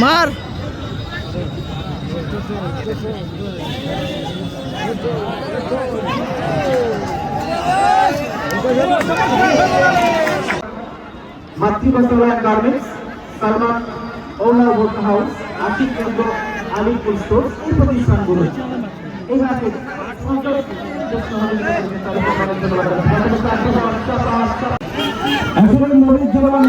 মার। Matribasa garments, Salman owner board house, Ashiq কেন্দ্র Alipur store এই প্রতিষ্ঠানগুলো। এই হাতে আসলে মনিরুজ্জামান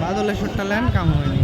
বাদলের শটটা ল্যান্ড কাম হয়নি।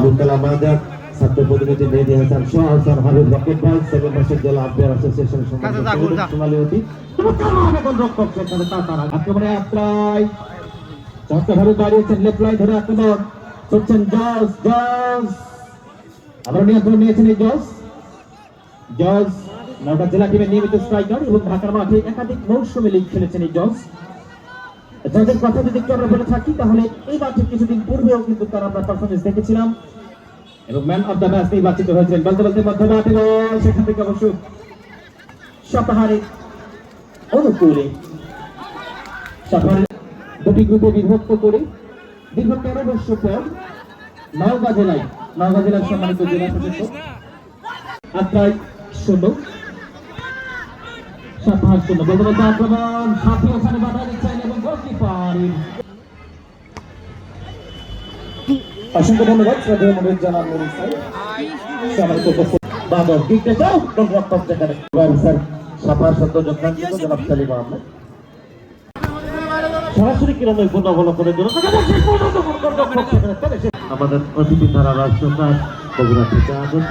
আবুল কালাম আজাদ ছাত্র প্রতিনিধি মেহেদি হাসান শাহ হাসান হাবিব রকেট ভাই সেভেন মাসের জেলা আম্পায়ার অ্যাসোসিয়েশন। সোনালী অতি চমৎকারভাবে দাঁড়িয়েছেন লেফট লাইন ধরে আক্রমণ করছেন জস জস আবার নিয়ন্ত্রণ নিয়েছেন এই জস জস নটা জেলা টিমের নিয়মিত স্ট্রাইকার এবং ঢাকার মাঠে একাধিক মৌসুমে লিগ খেলেছেন এই জস যাদের কথা যদি একটু আমরা বলে থাকি, তাহলে এই মাঠে কিছুদিন পূর্বেও কিন্তু তার আমরা পারফরমেন্স দেখেছিলাম। এবং ম্যান অফ দ্য ম্যাচ নির্বাচিত হয়েছিলেন। বলতে বলতে মধ্যমাঠ সেখান থেকে অবশ্য সপ্তাহারিক অনুকূলে। সফরে দুটি গ্রুপে বিভক্ত করে দীর্ঘ তেরো বছর পর নওগাঁ জেলায় নওগাঁ জেলার সম্মানিত জেলা সদস্য, আত্রাই শূন্য সাতহার শূন্য বলতে আক্রমণ সাথী ওখানে বাধা দিচ্ছেন এবং গোলকিপার। অসংখ্য ধন্যবাদ, শ্রদ্ধেয় মনোজ জানান সম্মানিত দিকটা যাও জন্য আমাদের অতিথি ধারা রাষ্ট্রকার, বগুড়া থেকে আগত।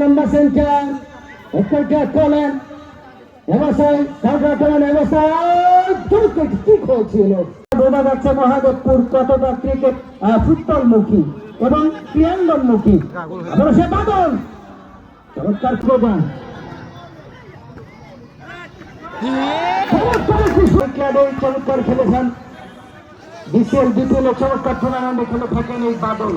লম্বা সেন্টার একটা কলেন। ব্যবসায় সরকার করেন ব্যবসায় ঠিক হয়েছিল? বোঝা যাচ্ছে মহাদেবপুর কতটা ক্রিকেট ফুটবলমুখী এবং ক্রিয়াঙ্গনমুখী আবার সে বাদল। চমৎকার প্রোগ্রাম চমৎকার খেলেছেন। বিসিএল বিপিএল চমৎকার টুর্নামেন্টে খেলে থাকেন এই বাদল।